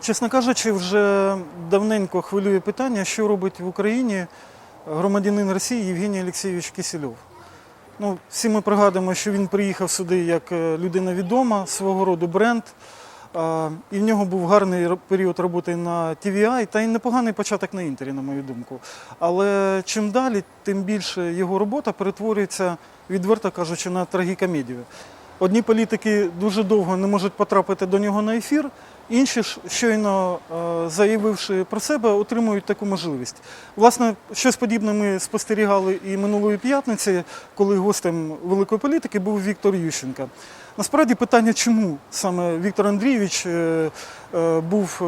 Чесно кажучи, вже давненько хвилює питання, що робить в Україні громадянин Росії Євгеній Олексійович Кисельов. Ну, всі ми пригадуємо, що він приїхав сюди як е, людина відома, свого роду бренд. І в нього був гарний період роботи на TVI та й непоганий початок на інтері, на мою думку. Але чим далі, тим більше його робота перетворюється, відверто кажучи, на трагікомедію. Одні політики дуже довго не можуть потрапити до нього на ефір, інші ж, щойно е, заявивши про себе, отримують таку можливість. Власне, щось подібне ми спостерігали і минулої п'ятниці, коли гостем великої політики був Віктор Ющенко. Насправді питання, чому саме Віктор Андрійович е, е, був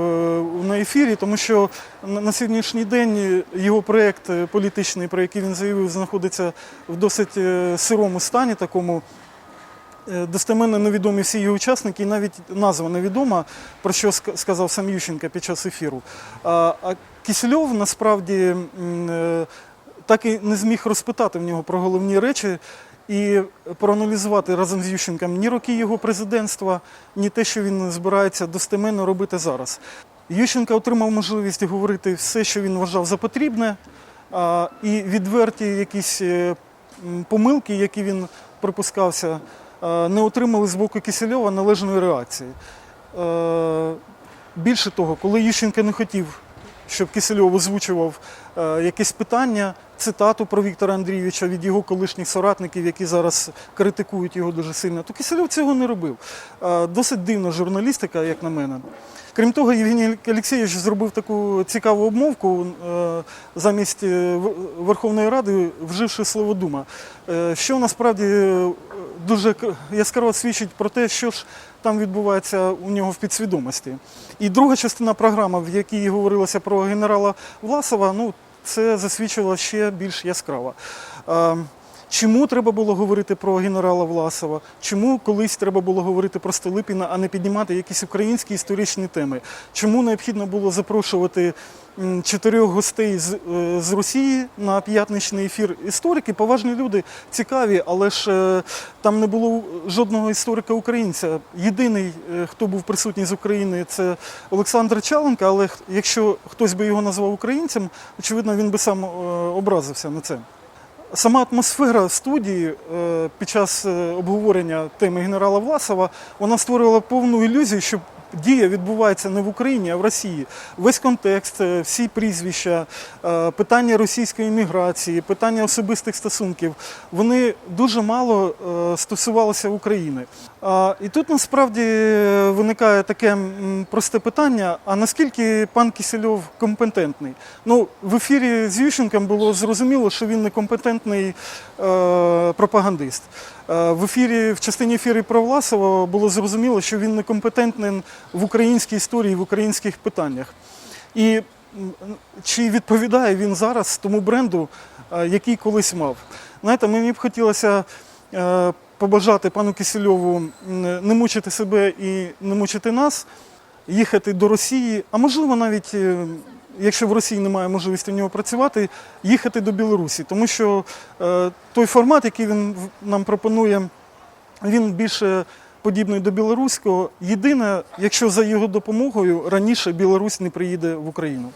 на ефірі, тому що на сьогоднішній день його проєкт політичний, про який він заявив, знаходиться в досить сирому стані, такому Достеменно невідомі всі його учасники, і навіть назва невідома, про що сказав сам Ющенко під час ефіру. А, Кисельов насправді е, так і не зміг розпитати в нього про головні речі і проаналізувати разом з Ющенком ні роки його президентства, ні те, що він збирається достеменно робити зараз. Ющенко отримав можливість говорити все, що він вважав за потрібне, і відверті якісь е, помилки, які він припускався, е, не отримали з боку Кисельова належної реакції. Е, Більше того, коли Ющенко не хотів, щоб Кисельов озвучував е, якесь питання, цитату про Віктора Андрійовича від його колишніх соратників, які зараз критикують його дуже сильно, то Кисельов цього не робив. Е, Досить дивна журналістика, як на мене. Крім того, Євгеній Олексійович зробив таку цікаву обмовку е, замість е, Верховної Ради, вживши слово дума, е, що насправді е, дуже яскраво свідчить про те, що ж там відбувається у нього в підсвідомості. І друга частина програми, в якій говорилося про генерала Власова, ну це засвідчило ще більш яскраво. Чому треба було говорити про генерала Власова? Чому колись треба було говорити про Столипіна, а не піднімати якісь українські історичні теми? Чому необхідно було запрошувати чотирьох гостей з, е, з Росії на п'ятничний ефір? Історики, поважні люди, цікаві, але ж е, там не було жодного історика українця. Єдиний, е, хто був присутній з України, це Олександр Чаленко, але якщо хтось би його назвав українцем, очевидно, він би сам образився на це. Сама атмосфера студії е, під час е, обговорення теми генерала Власова вона створювала повну ілюзію, що дія відбувається не в Україні, а в Росії. Весь контекст, е, всі прізвища, е, питання російської імміграції, питання особистих стосунків, вони дуже мало е, стосувалися України. І тут насправді виникає таке просте питання: а наскільки пан Кисельов компетентний? Ну, в ефірі з Ющенком було зрозуміло, що він некомпетентний е, пропагандист. В ефірі, в частині ефіру про Власова було зрозуміло, що він некомпетентний в українській історії, в українських питаннях. І чи відповідає він зараз тому бренду, е, який колись мав? Знаєте, мені б хотілося е, побажати пану Кисельову не мучити себе і не мучити нас, їхати до Росії, а можливо навіть. е, Якщо в Росії немає можливості в нього працювати, їхати до Білорусі, тому що той формат, який він нам пропонує, він більше подібний до білоруського. Єдине, якщо за його допомогою раніше Білорусь не приїде в Україну.